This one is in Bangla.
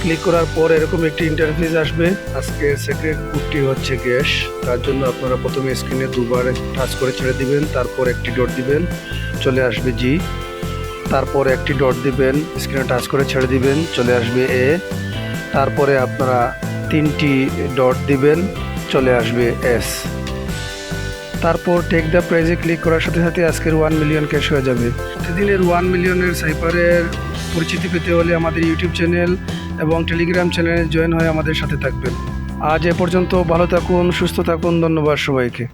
ক্লিক করার পর এরকম একটি ইন্টারফেস আসবে। আজকে সেক্রেট কোডটি হচ্ছে গ্যাস। তার জন্য আপনারা প্রথমে স্ক্রিনে দুবার টাচ করে ছেড়ে দিবেন, তারপর একটি ডট দিবেন। চলে আসবে জি তারপর একটি ডট দিবেন স্ক্রিনে টাচ করে ছেড়ে দিবেন, চলে আসবে এ তারপরে আপনারা তিনটি ডট দিবেন, চলে আসবে এস তারপর টেক দ্য প্রাইজে ক্লিক করার সাথে সাথে আজকের ওয়ান মিলিয়ন ক্যাশ হয়ে যাবে। প্রতিদিনের ওয়ান মিলিয়নের সাইপারের পরিচিতি পেতে হলে আমাদের ইউটিউব চ্যানেল এবং টেলিগ্রাম চ্যানেলে জয়েন হয়ে আমাদের সাথে থাকবেন। আজ এ পর্যন্ত ভালো থাকুন, সুস্থ থাকুন, ধন্যবাদ সবাইকে।